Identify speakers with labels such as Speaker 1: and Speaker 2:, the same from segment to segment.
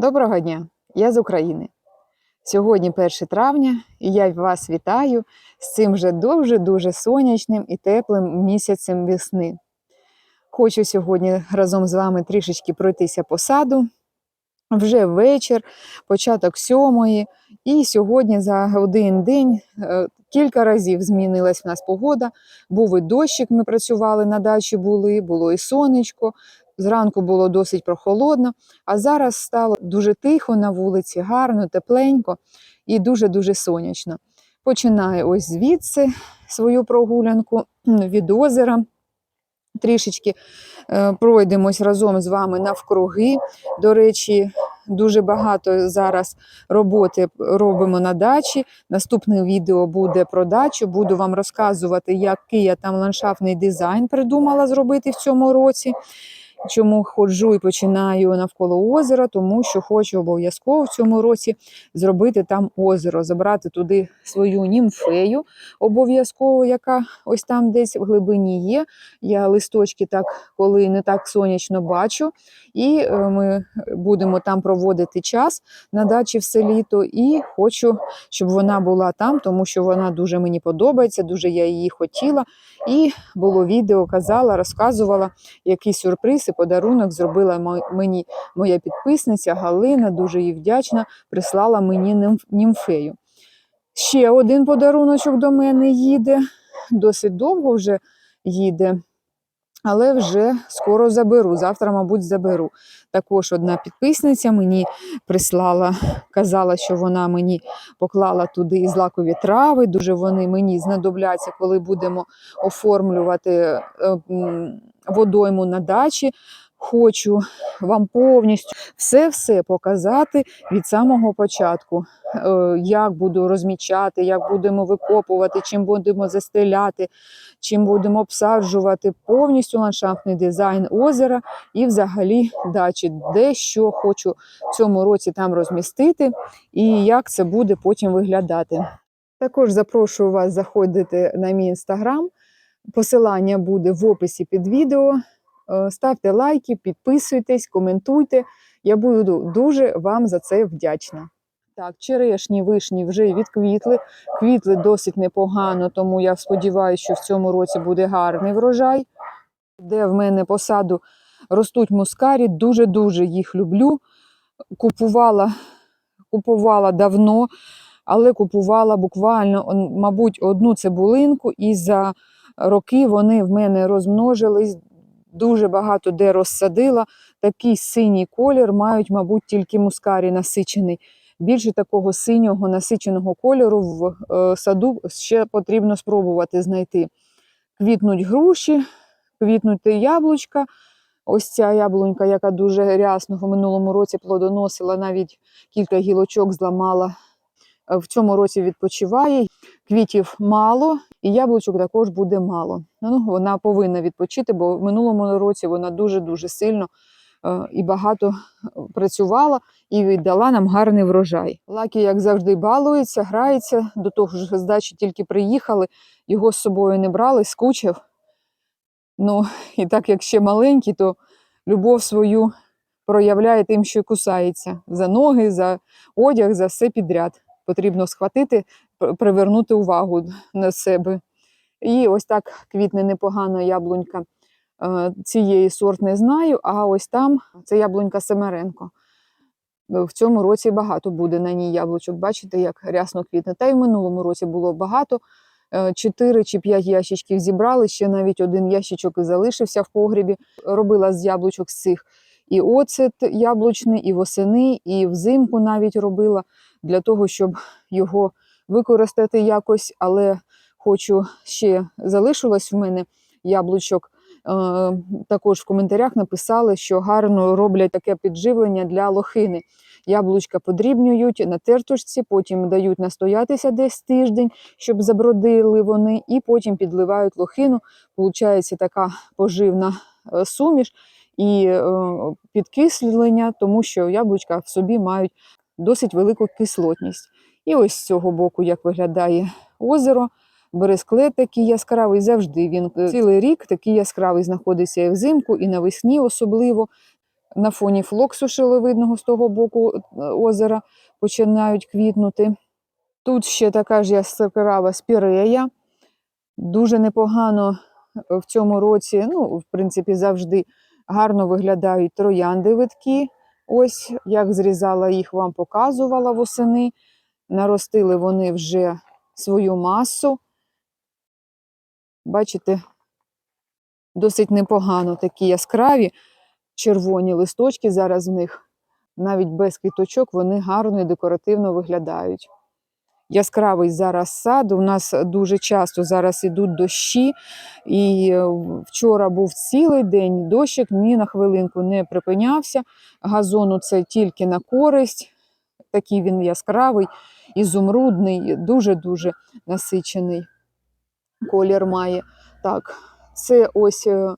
Speaker 1: Доброго дня! Я з України. Сьогодні 1 травня, і я вас вітаю з цим вже дуже-дуже сонячним і теплим місяцем весни. Хочу сьогодні разом з вами трішечки пройтися по саду. Вже вечір, початок сьомої, і сьогодні за один день е, кілька разів змінилась в нас погода. Був і дощик, ми працювали на дачі, були, було і сонечко. Зранку було досить прохолодно, а зараз стало дуже тихо на вулиці, гарно, тепленько і дуже-дуже сонячно. Починаю ось звідси свою прогулянку від озера. Трішечки е, пройдемось разом з вами навкруги. До речі, дуже багато зараз роботи робимо на дачі. Наступне відео буде про дачу. Буду вам розказувати, який я там ландшафтний дизайн придумала зробити в цьому році. Чому ходжу і починаю навколо озера, тому що хочу обов'язково в цьому році зробити там озеро, забрати туди свою німфею, обов'язково, яка ось там десь в глибині є. Я листочки так, коли не так сонячно бачу, і е, ми будемо там проводити час на дачі все літо. І хочу, щоб вона була там, тому що вона дуже мені подобається, дуже я її хотіла. І було відео, казала, розказувала, який сюрприз і подарунок зробила мені моя підписниця Галина, дуже їй вдячна, прислала мені німфею. Ще один подаруночок до мене їде, досить довго вже їде, але вже скоро заберу. Завтра, мабуть, заберу. Також одна підписниця мені прислала, казала, що вона мені поклала туди і злакові трави. Дуже вони мені знадобляться, коли будемо оформлювати е, водойму на дачі. Хочу вам повністю все-все показати від самого початку. Е, Як буду розмічати, як будемо викопувати, чим будемо застеляти, чим будемо обсаджувати повністю ландшафтний дизайн озера і взагалі дачі, де що хочу в цьому році там розмістити і як це буде потім виглядати. Також запрошую вас заходити на мій інстаграм. Посилання буде в описі під відео. Е, Ставте лайки, підписуйтесь, коментуйте. Я буду дуже вам за це вдячна. Так, черешні вишні вже відквітли. Квітли досить непогано, тому я сподіваюся, що в цьому році буде гарний врожай. Де в мене по саду ростуть мускарі, дуже-дуже їх люблю. Купувала, купувала давно, але купувала буквально, мабуть, одну цибулинку, і за роки вони в мене розмножились. Дуже багато де розсадила. Такий синій колір мають, мабуть, тільки мускарі насичений. Більше такого синього насиченого кольору в е, саду ще потрібно спробувати знайти. Квітнуть груші, квітнуть яблучка. Ось ця яблунька, яка дуже рясно в минулому році плодоносила, навіть кілька гілочок зламала. Е, В цьому році відпочиває. Квітів мало, і яблучок також буде мало. Ну, вона повинна відпочити, бо в минулому році вона дуже-дуже сильно е, і багато е, працювала і віддала нам гарний врожай. Лакі, як завжди, балується, грається. До того ж, з дачі тільки приїхали, його з собою не брали, скучив. Ну, і так як ще маленький, то любов свою проявляє тим, що кусається за ноги, за одяг, за все підряд. Потрібно схватити, привернути увагу на себе. І ось так квітне непогано яблунька. Е, Цієї сорт не знаю, а ось там це яблунька Семеренко. В цьому році багато буде на ній яблучок. Бачите, як рясно квітне. Та й в минулому році було багато. Е, Чотири чи п'ять ящичків зібрали, ще навіть один ящичок залишився в погрібі. Робила з яблучок з цих і оцет яблучний, і восени, і взимку навіть робила для того, щоб його використати якось, але хочу ще залишилось в мене яблучок. Е, Також в коментарях написали, що гарно роблять таке підживлення для лохини. Яблучка подрібнюють на тертушці, потім дають настоятися десь тиждень, щоб забродили вони, і потім підливають лохину. Получається така поживна е, суміш і е, підкислення, тому що яблучка в собі мають досить велику кислотність. І ось з цього боку, як виглядає озеро. Бересклет такий яскравий завжди. Він е, цілий рік такий яскравий знаходиться і взимку, і навесні особливо. на фоні флоксу шиловидного з того боку е, озера починають квітнути. Тут ще така ж яскрава спірея. Дуже непогано в цьому році, ну, в принципі, завжди гарно виглядають троянди витки. Ось як зрізала їх, вам показувала восени. Наростили вони вже свою масу. Бачите, досить непогано такі яскраві червоні листочки зараз в них. Навіть без квіточок вони гарно і декоративно виглядають. Яскравий зараз сад. У нас дуже часто зараз ідуть дощі, і е, вчора був цілий день дощик, ні на хвилинку не припинявся. Газону це тільки на користь. Такий він яскравий, ізумрудний, дуже-дуже насичений колір має. Так, це ось е,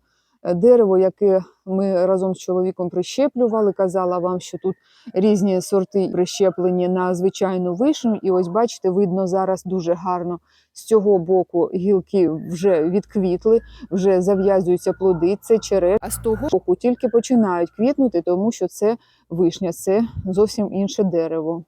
Speaker 1: дерево, яке ми разом з чоловіком прищеплювали. Казала вам, що тут різні сорти прищеплені на звичайну вишню. І ось бачите, видно зараз дуже гарно. З цього боку гілки вже відквітли, вже зав'язуються плоди, це череш. А з того боку тільки починають квітнути, тому що це вишня, це зовсім інше дерево.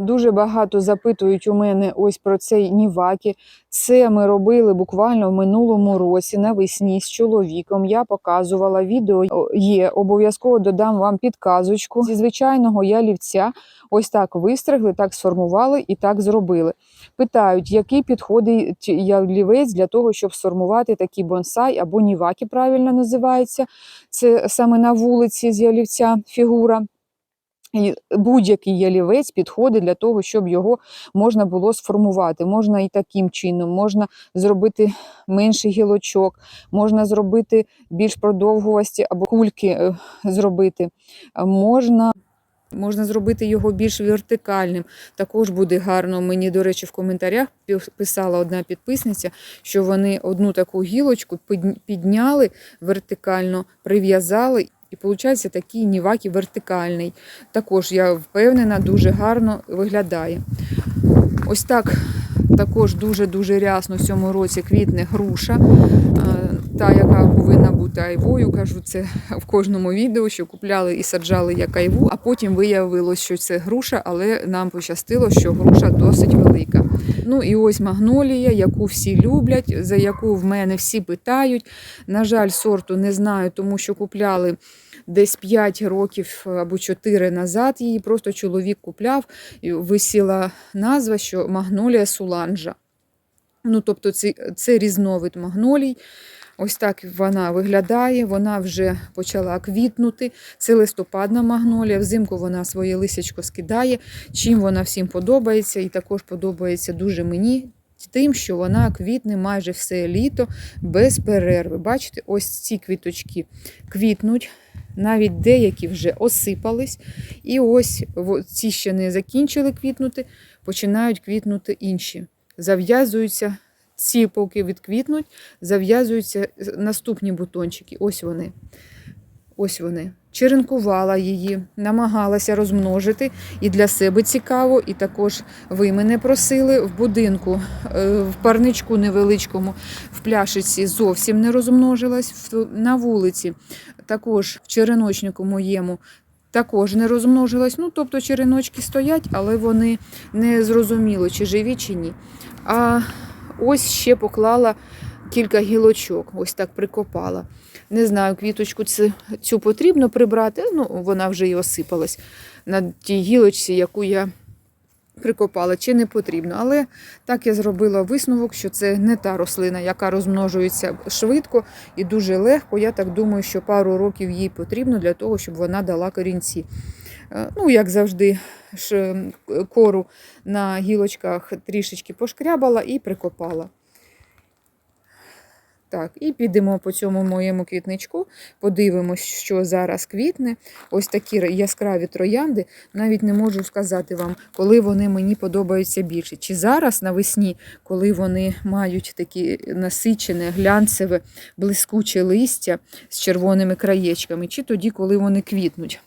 Speaker 1: Дуже багато запитують у мене ось про цей ніваки. Це ми робили буквально в минулому році навесні з чоловіком. Я показувала відео. Є обов'язково додам вам підказочку. Зі звичайного ялівця ось так вистригли, так сформували і так зробили. Питають, який підходить ялівець для того, щоб сформувати такий бонсай або ніваки, правильно називається. Це саме на вулиці з ялівця фігура. І будь-який ялівець підходить для того, щоб його можна було сформувати. Можна і таким чином, можна зробити менше гілочок, можна зробити більш продовгувасті або кульки е, зробити. Можна, можна зробити його більш вертикальним. Також буде гарно. Мені, до речі, в коментарях писала одна підписниця, що вони одну таку гілочку підняли вертикально, прив'язали. І виходить такий нівакі вертикальний. Також я впевнена, дуже гарно виглядає. Ось так також дуже-дуже рясно в цьому році квітне груша. Е, Та, яка повинна бути айвою, кажу це в кожному відео, що купляли і саджали як айву, а потім виявилось, що це груша, але нам пощастило, що груша досить велика. Ну і ось магнолія, яку всі люблять, за яку в мене всі питають. На жаль, сорту не знаю, тому що купляли десь 5 років або 4 назад її. Просто чоловік купляв, і висіла назва, що магнолія суланжа. Ну, тобто, це, це різновид магнолій. Ось так вона виглядає, вона вже почала квітнути. Це листопадна магнолія. Взимку вона своє лисячко скидає. Чим вона всім подобається, і також подобається дуже мені. Тим, що вона квітне майже все літо без перерви. Бачите, ось ці квіточки квітнуть, навіть деякі вже осипались. І ось ці ще не закінчили квітнути, починають квітнути інші. Зав'язуються ці, поки відквітнуть, зав'язуються наступні бутончики. Ось вони. Ось вони. Черенкувала її, намагалася розмножити і для себе цікаво, і також ви мене просили в будинку, е, в парничку невеличкому, в пляшиці зовсім не розмножилась, на вулиці, також в череночнику моєму. Також не розмножилась. Ну, тобто череночки стоять, але вони не зрозуміло, чи живі, чи ні. А ось ще поклала кілька гілочок, ось так прикопала. Не знаю, квіточку цю, цю потрібно прибрати. Ну, вона вже і осипалась на тій гілочці, яку я прикопала, чи не потрібно. Але так я зробила висновок, що це не та рослина, яка розмножується швидко і дуже легко. Я так думаю, що пару років їй потрібно для того, щоб вона дала корінці. Е, Ну, як завжди, кору на гілочках трішечки пошкрябала і прикопала. Так, і підемо по цьому моєму квітничку, подивимось, що зараз квітне. Ось такі яскраві троянди. Навіть не можу сказати вам, коли вони мені подобаються більше. Чи зараз навесні, коли вони мають такі насичене, глянцеве, блискуче листя з червоними краєчками, чи тоді, коли вони квітнуть.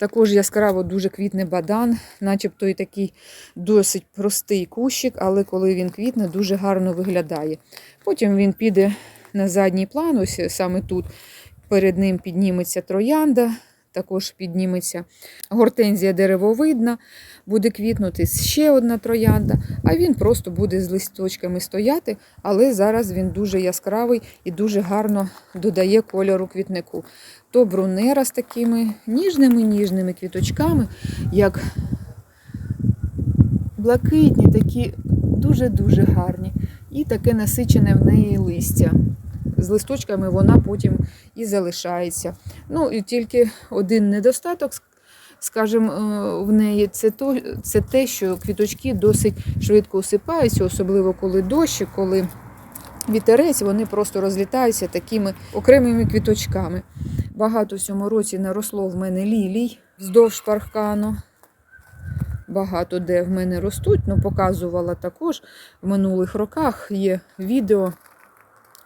Speaker 1: Також яскраво дуже квітне бадан, начебто і такий досить простий кущик, але коли він квітне, дуже гарно виглядає. Потім він піде на задній план, ось саме тут. перед ним підніметься троянда, також підніметься гортензія деревовидна, буде квітнути ще одна троянда, а він просто буде з листочками стояти, але зараз він дуже яскравий і дуже гарно додає кольору квітнику. То брунера з такими ніжними-ніжними квіточками, як блакитні, такі дуже-дуже гарні. І таке насичене в неї листя. З листочками вона потім і залишається. Ну і тільки один недостаток, скажімо, е, в неї це то, це те, що квіточки досить швидко осипаються, особливо коли дощ, коли вітерець, вони просто розлітаються такими окремими квіточками. Багато в цьому році наросло в мене лілій вздовж паркану. Багато де в мене ростуть, ну показувала також в минулих роках є відео,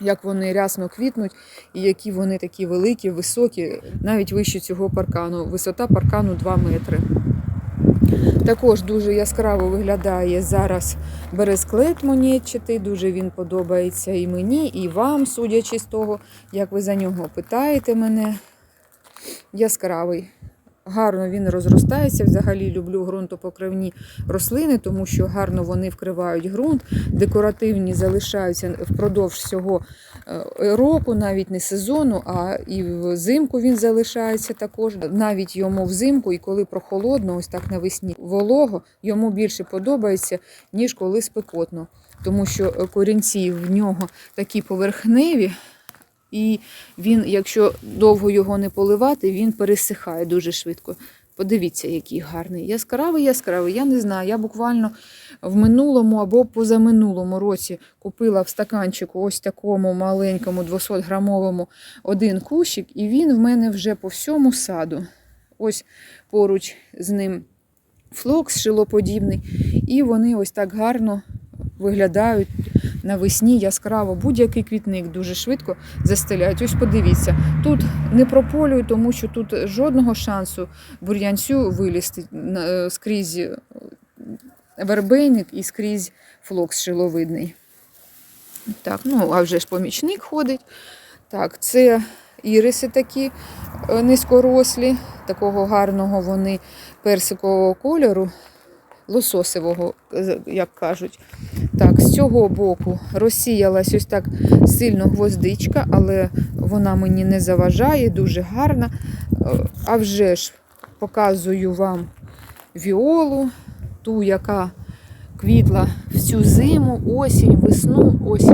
Speaker 1: як вони рясно квітнуть і які вони такі великі, високі, навіть вище цього паркану. Висота паркану 2 метри. Також дуже яскраво виглядає зараз бересклет монетчатий, дуже він подобається і мені, і вам, судячи з того, як ви за нього питаєте мене. Яскравий. Гарно він розростається. Взагалі люблю ґрунтопокривні рослини, тому що гарно вони вкривають ґрунт, декоративні залишаються впродовж всього е, року, навіть не сезону, а і взимку він залишається також. Навіть йому взимку, і коли прохолодно, ось так навесні волого, йому більше подобається, ніж коли спекотно. Тому що е, корінці в нього такі поверхневі. І він, якщо довго його не поливати, він пересихає дуже швидко. Подивіться, який гарний. Яскравий, яскравий. Я не знаю. Я буквально в минулому або позаминулому році купила в стаканчику ось такому маленькому 200-грамовому один кущик, і він в мене вже по всьому саду. Ось поруч з ним флокс шилоподібний. І вони ось так гарно виглядають навесні яскраво. Будь-який квітник дуже швидко застеляють. Ось подивіться, тут не прополюю, тому що тут жодного шансу бур'янцю вилізти е, скрізь е, вербейник і скрізь флокс шиловидний. Так, ну а вже ж помічник ходить. Так, це іриси такі е, низькорослі, такого гарного вони персикового кольору, лососевого, як кажуть. Так, з цього боку розсіялась ось так сильно гвоздичка, але вона мені не заважає, дуже гарна. Е, А вже ж показую вам віолу, ту, яка квітла всю зиму, осінь, весну. Ось,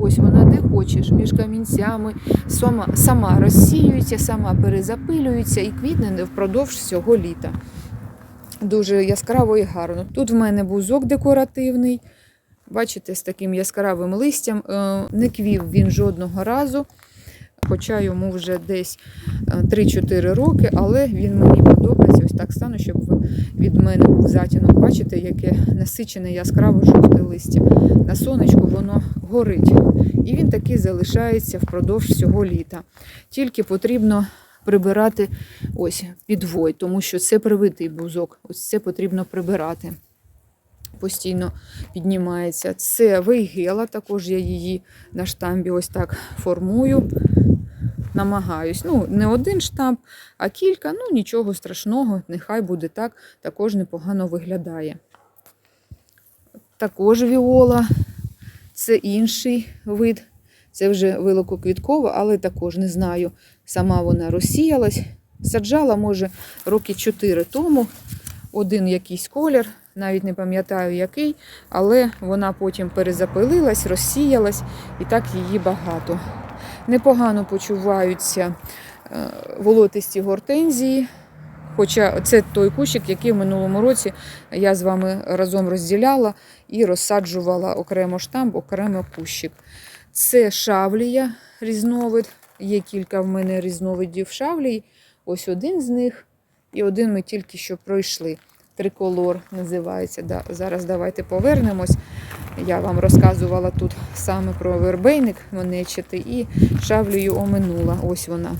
Speaker 1: ось вона де хочеш, між камінцями, сама, сама розсіюється, сама перезапилюється і квітне впродовж всього літа. Дуже яскраво і гарно. Тут в мене бузок декоративний. Бачите, з таким яскравим листям. Е, Не квів він жодного разу, хоча йому вже десь е, 3-4 роки, але він мені подобається. Ось так стану, щоб від мене був затінок. Бачите, яке насичене яскраво жовте листя. На сонечку воно горить. І він такий залишається впродовж всього літа. Тільки потрібно прибирати ось підвой, тому що це привитий бузок. Ось це потрібно прибирати постійно піднімається. Це вейгела, також я її на штамбі ось так формую. Намагаюсь. Ну, не один штамп, а кілька. Ну, нічого страшного, нехай буде так, також непогано виглядає. Також віола, це інший вид. Це вже вилококвіткова, але також не знаю. Сама вона розсіялась. Саджала, може, роки 4 тому. Один якийсь колір, навіть не пам'ятаю який, але вона потім перезапилилась, розсіялась, і так її багато. Непогано почуваються е, волотисті гортензії. Хоча це той кущик, який в минулому році я з вами разом розділяла і розсаджувала окремо штамп, окремо кущик. Це шавлія різновид. Є кілька в мене різновидів шавлій. Ось один з них. І один ми тільки що пройшли. Триколор називається. Да, зараз давайте повернемось. Я вам розказувала тут саме про вербейник монечити і шавлею оминула. Ось вона.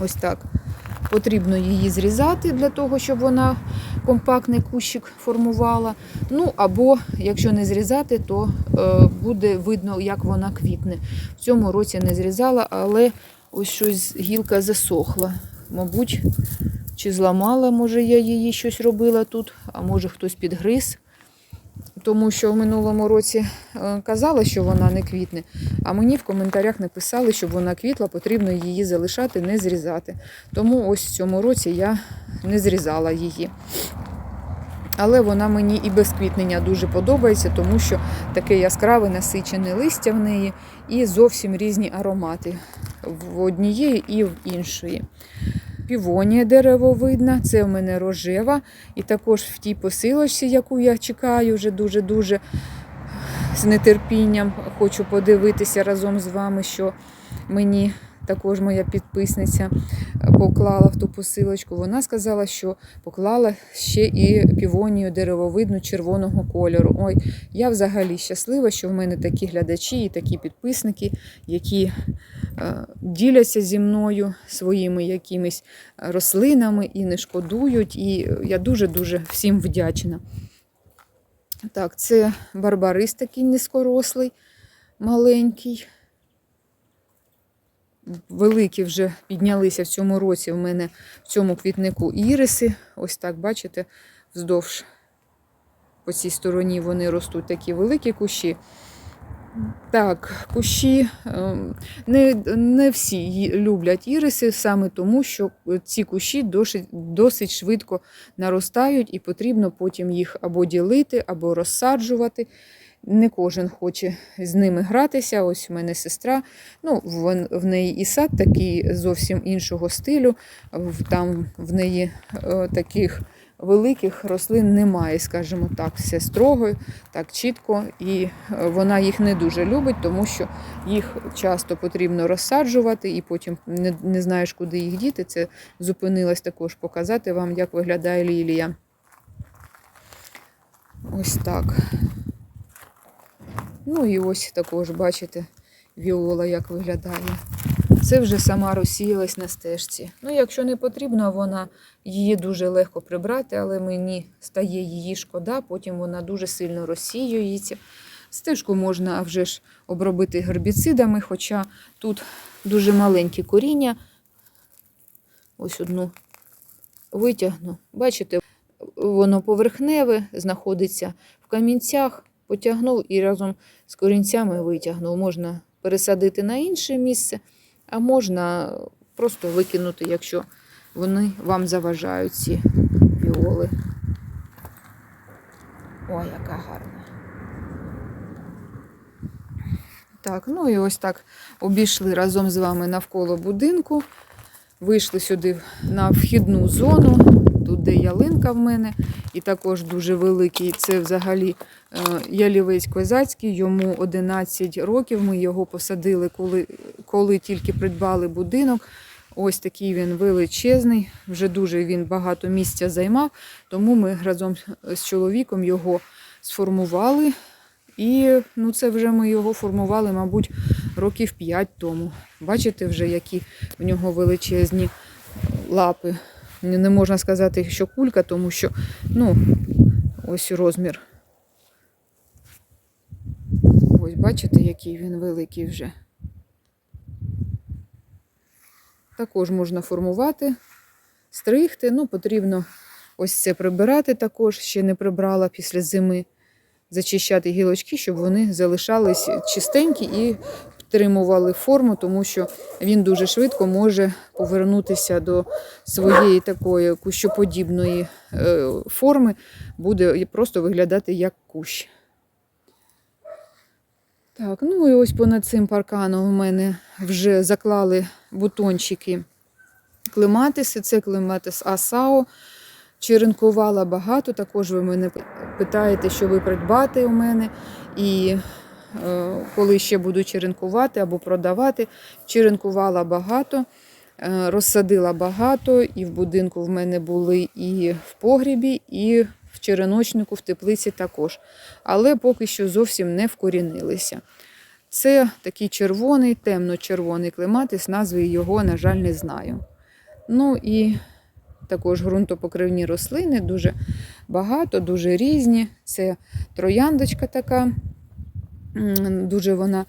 Speaker 1: Ось так. Потрібно її зрізати для того, щоб вона компактний кущик формувала. Ну або якщо не зрізати, то е, буде видно, як вона квітне. В цьому році не зрізала, але ось щось гілка засохла. Мабуть, чи зламала, може, я її щось робила тут, а може хтось підгриз. Тому що в минулому році е, казала, що вона не квітне, а мені в коментарях написали, щоб вона квітла, потрібно її залишати, не зрізати. Тому ось в цьому році я не зрізала її. Але вона мені і без квітнення дуже подобається, тому що таке яскраве насичене листя в неї і зовсім різні аромати в однієї і в іншої. Півонія деревовидна, це в мене рожева. І також в тій посилочці, яку я чекаю вже дуже-дуже з нетерпінням, хочу подивитися разом з вами, що мені також моя підписниця поклала в ту посилочку. Вона сказала, що поклала ще і півонію деревовидну червоного кольору. Ой, я взагалі щаслива, що в мене такі глядачі і такі підписники, які е, діляться зі мною своїми якимись рослинами і не шкодують. І я дуже-дуже всім вдячна. Так, це барбарис такий низькорослий, маленький. Великі вже піднялися в цьому році в мене в цьому квітнику іриси. Ось так, бачите, вздовж по цій стороні вони ростуть такі великі кущі. Так, кущі ем, не, не всі люблять іриси, саме тому, що ці кущі досить, досить швидко наростають і потрібно потім їх або ділити, або розсаджувати. Не кожен хоче з ними гратися. Ось у мене сестра. Ну, в, неї і сад такий зовсім іншого стилю. Там в неї е, таких великих рослин немає, скажімо так, все строго, так чітко. І е, вона їх не дуже любить, тому що їх часто потрібно розсаджувати, і потім не, не знаєш, куди їх діти. Це зупинилась також показати вам, як виглядає лілія. Ось так. Ну і ось також, бачите, віола як виглядає. Це вже сама розсіялась на стежці. Ну, якщо не потрібно, вона її дуже легко прибрати, але мені стає її шкода, потім вона дуже сильно розсіюється. Стежку можна вже ж обробити гербіцидами, хоча тут дуже маленькі коріння. Ось одну витягну. Бачите, воно поверхневе, знаходиться в камінцях, потягнув і разом з корінцями витягнув. Можна пересадити на інше місце, а можна просто викинути, якщо вони вам заважають ці віоли. Ой, яка гарна. Так, ну і ось так обійшли разом з вами навколо будинку. Вийшли сюди на вхідну зону, тут де ялинка в мене, і також дуже великий. Це взагалі е, ялівець козацький, йому 11 років. Ми його посадили, коли, коли тільки придбали будинок. Ось такий він величезний, вже дуже він багато місця займав, тому ми разом з чоловіком його сформували. І ну, це вже ми його формували, мабуть, років 5 тому. Бачите вже, які в нього величезні лапи. Не можна сказати, що кулька, тому що ну, ось розмір. Ось бачите, який він великий вже. Також можна формувати, стригти. Ну, потрібно ось це прибирати також, ще не прибрала після зими. Зачищати гілочки, щоб вони залишались чистенькі і підтримували форму, тому що він дуже швидко може повернутися до своєї такої кущоподібної е, форми, буде просто виглядати як кущ. Так, ну і ось понад цим парканом у мене вже заклали бутончики клематиси. Це клематис Асао. Черенкувала багато. Також ви мене питаєте, що ви придбати у мене. І коли ще буду черенкувати або продавати, черенкувала багато, е, розсадила багато, і в будинку в мене були і в погрібі, і в череночнику, в теплиці також. Але поки що зовсім не вкорінилися. Це такий червоний, темно-червоний клематис, назви його, на жаль, не знаю. Ну і також ґрунтопокривні рослини, дуже багато, дуже різні. Це трояндочка така Дуже вона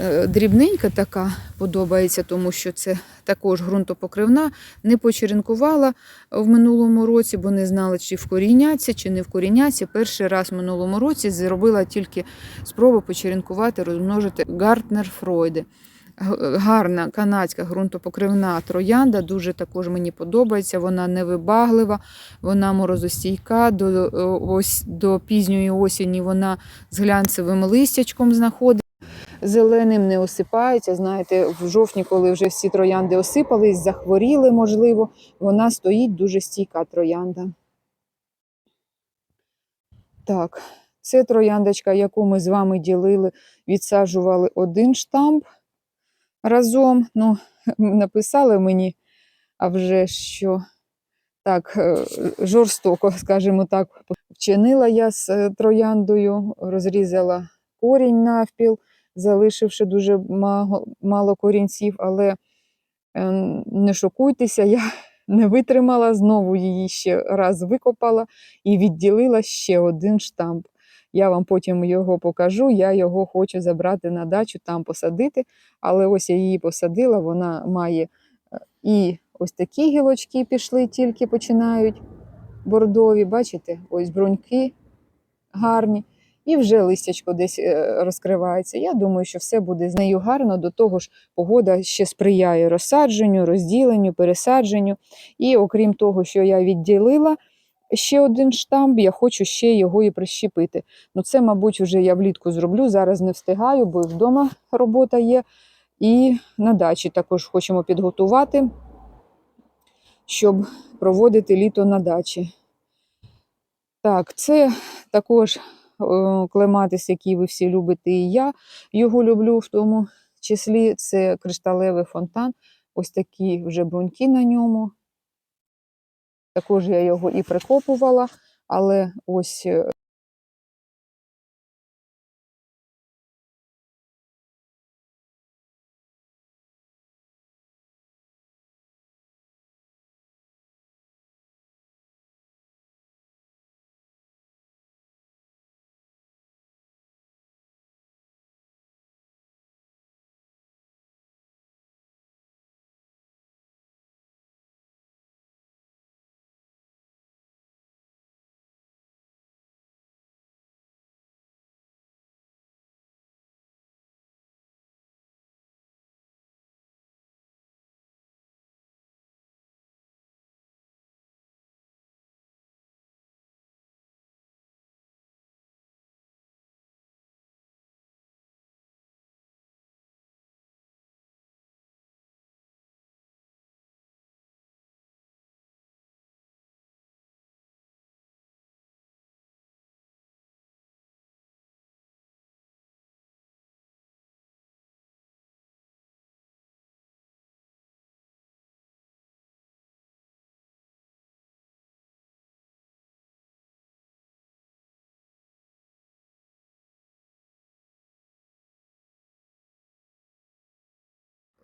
Speaker 1: е, дрібненька така подобається, тому що це також ґрунтопокривна. Не почеренкувала в минулому році, бо не знала, чи вкоріняться, чи не вкоріняться. Перший раз в минулому році зробила тільки спробу почеренкувати, розмножити Гартнер Фройди. Гарна канадська ґрунтопокривна троянда, дуже також мені подобається. Вона невибаглива, вона морозостійка. До, ось, до пізньої осені вона з глянцевим листячком знаходиться. Зеленим не осипається. Знаєте, в жовтні, коли вже всі троянди осипались, захворіли, можливо, вона стоїть дуже стійка троянда. Так, це трояндочка, яку ми з вами ділили, відсаджували один штамп разом. Ну, написали мені, а вже що так е, жорстоко, скажімо так, вчинила я з е, трояндою, розрізала корінь навпіл, залишивши дуже мало, корінців, але е, не шокуйтеся, я не витримала, знову її ще раз викопала і відділила ще один штамп. Я вам потім його покажу. Я його хочу забрати на дачу, там посадити. Але ось я її посадила, вона має е, і ось такі гілочки пішли, тільки починають бордові. Бачите, ось бруньки гарні. І вже листячко десь е, розкривається. Я думаю, що все буде з нею гарно. До того ж, погода ще сприяє розсадженню, розділенню, пересадженню. І окрім того, що я відділила ще один штамп, я хочу ще його і прищепити. Ну, це, мабуть, вже я влітку зроблю. Зараз не встигаю, бо вдома робота є. І на дачі також хочемо підготувати, щоб проводити літо на дачі. Так, це також е, клематис, який ви всі любите, і я його люблю в тому числі. Це кришталевий фонтан. Ось такі вже бруньки на ньому. Також я його і прикопувала, але ось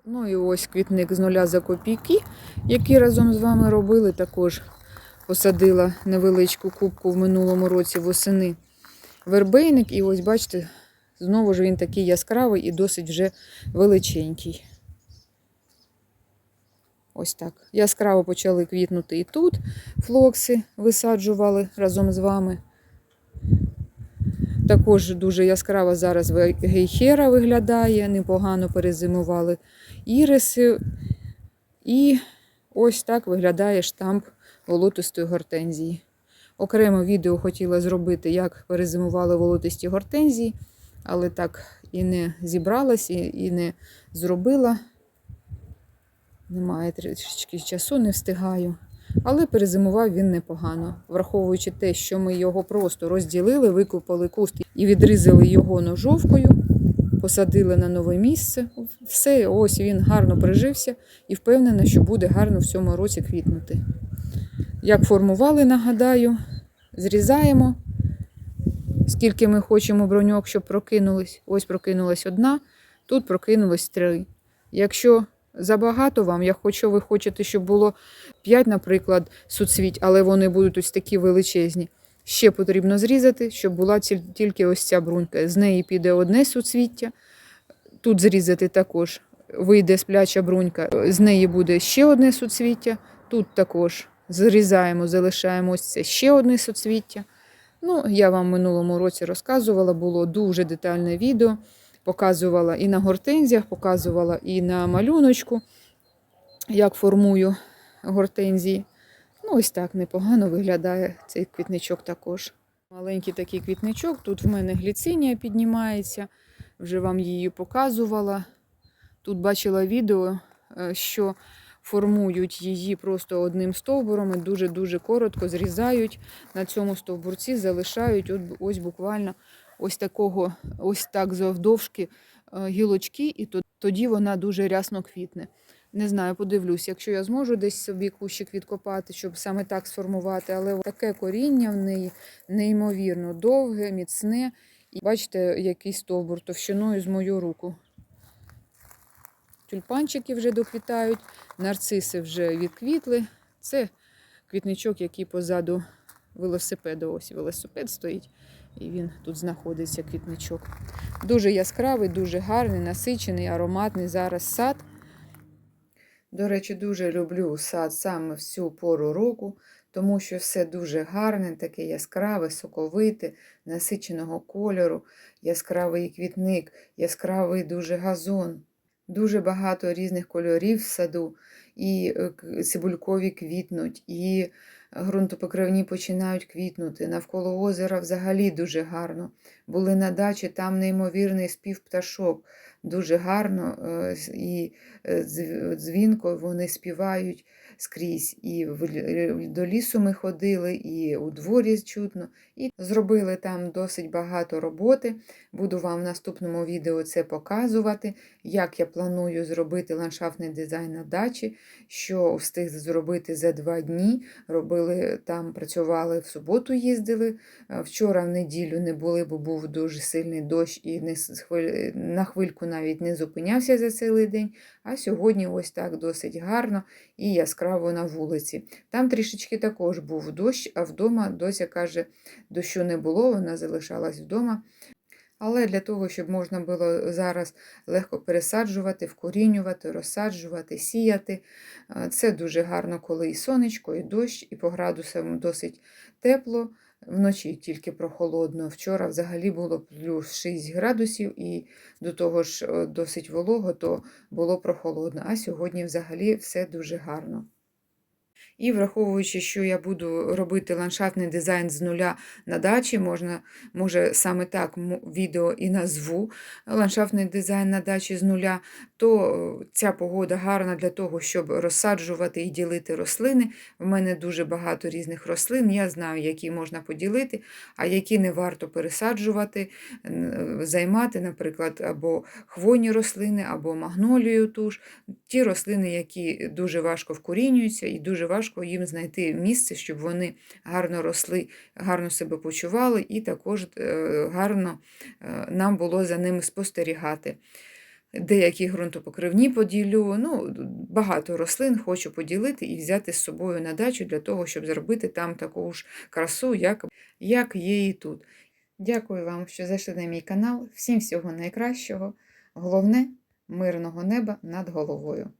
Speaker 1: Ну і ось квітник з нуля за копійки, який разом з вами робили. Також посадила невеличку кубку в минулому році восени вербейник. І ось бачите, знову ж він такий яскравий і досить вже величенький. Ось так. Яскраво почали квітнути і тут. Флокси висаджували разом з вами. Також дуже яскраво зараз гейхера виглядає, непогано перезимували іриси. І ось так виглядає штамп волотистої гортензії. Окремо відео хотіла зробити, як перезимували волотисті гортензії, але так і не зібралась, і, і не зробила. Немає трішечки часу, не встигаю. Але перезимував він непогано, враховуючи те, що ми його просто розділили, викопали куст і відрізали його ножовкою, посадили на нове місце. Все, ось він гарно прижився і впевнена, що буде гарно в цьому році квітнути. Як формували, нагадаю, зрізаємо, скільки ми хочемо броньок, щоб прокинулись. Ось прокинулась одна, тут прокинулось три. Якщо забагато вам, якщо ви хочете, щоб було 5, наприклад, суцвіть, але вони будуть ось такі величезні. Ще потрібно зрізати, щоб була тільки ось ця брунька. З неї піде одне суцвіття. Тут зрізати також вийде спляча брунька, з неї буде ще одне суцвіття. Тут також зрізаємо, залишаємо ось це ще одне суцвіття. Ну, я вам минулому році розказувала, було дуже детальне відео. Показувала і на гортензіях, показувала і на малюночку, як формую гортензії. Ну, ось так непогано виглядає цей квітничок також. Маленький такий квітничок. Тут в мене гліцинія піднімається, вже вам її показувала. Тут бачила відео, е, що формують її просто одним стовбуром і дуже-дуже коротко зрізають на цьому стовбурці, залишають ось буквально ось такого, ось так завдовжки е, гілочки, і тоді вона дуже рясно квітне. Не знаю, подивлюсь, якщо я зможу десь собі кущик відкопати, щоб саме так сформувати, але таке коріння в неї неймовірно довге, міцне. І бачите, який стовбур товщиною з мою руку. Тюльпанчики вже доквітають, нарциси вже відквітли. Це квітничок, який позаду велосипеду. Ось велосипед стоїть, і він тут знаходиться, квітничок. Дуже яскравий, дуже гарний, насичений, ароматний зараз сад. До речі, дуже люблю сад саме в цю пору року, тому що все дуже гарне, таке яскраве, соковите, насиченого кольору, яскравий квітник, яскравий дуже газон. Дуже багато різних кольорів в саду, і е, цибулькові квітнуть, і ґрунтопокривні починають квітнути. Навколо озера взагалі дуже гарно. Були на дачі, там неймовірний спів пташок. Дуже гарно е, і е, дзвінко вони співають скрізь. І до лісу ми ходили, і у дворі чутно. І зробили там досить багато роботи. Буду вам в наступному відео це показувати як я планую зробити ландшафтний дизайн на дачі, що встиг зробити за два дні. Робили там, працювали в суботу, їздили. Е, Вчора в неділю не були, бо був дуже сильний дощ і не на хвильку навіть не зупинявся за цілий день. А сьогодні ось так досить гарно і яскраво на вулиці. Там трішечки також був дощ, а вдома Дося каже, дощу не було, вона залишалась вдома. Але для того, щоб можна було зараз легко пересаджувати, вкорінювати, розсаджувати, сіяти. е, Це дуже гарно, коли і сонечко, і дощ, і по градусам досить тепло. Вночі тільки прохолодно. Вчора взагалі було плюс 6 градусів, і до того ж е, досить волого, то було прохолодно. А сьогодні взагалі все дуже гарно. І враховуючи, що я буду робити ландшафтний дизайн з нуля на дачі, можна, може саме так відео і назву ландшафтний дизайн на дачі з нуля, то е, ця погода гарна для того, щоб розсаджувати і ділити рослини. В мене дуже багато різних рослин. Я знаю, які можна поділити, а які не варто пересаджувати, займати, наприклад, або хвойні рослини, або магнолію ту ж. Ті рослини, які дуже важко вкорінюються, і дуже важко їм знайти місце, щоб вони гарно росли, гарно себе почували, і також е, гарно е, нам було за ними спостерігати. Деякі ґрунтопокривні поділю, ну, багато рослин хочу поділити і взяти з собою на дачу для того, щоб зробити там таку ж красу, як, як є і тут. Дякую вам, що зайшли на мій канал. Всім всього найкращого. Головне мирного неба над головою.